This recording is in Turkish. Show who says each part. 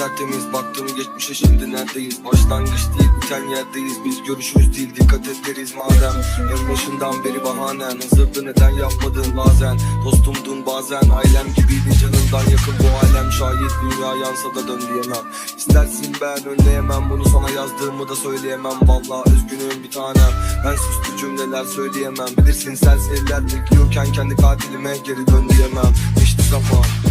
Speaker 1: yaktım tertemiz. Baktım geçmişe şimdi neredeyiz? Başlangıç değil biten yerdeyiz. Biz görüşürüz değil dikkat ederiz madem. En başından beri bahanen. Hazırdı neden yapmadın bazen? Dostumdun bazen. Ailem gibiydin canımdan yakın. Bu alem şahit dünya yansa da dön diyemem. İstersin ben önleyemem. Bunu sana yazdığımı da söyleyemem. Valla üzgünüm bir tanem. Ben süslü cümleler söyleyemem. Bilirsin serseriler bekliyorken kendi katilime geri dön diyemem. İşte zaman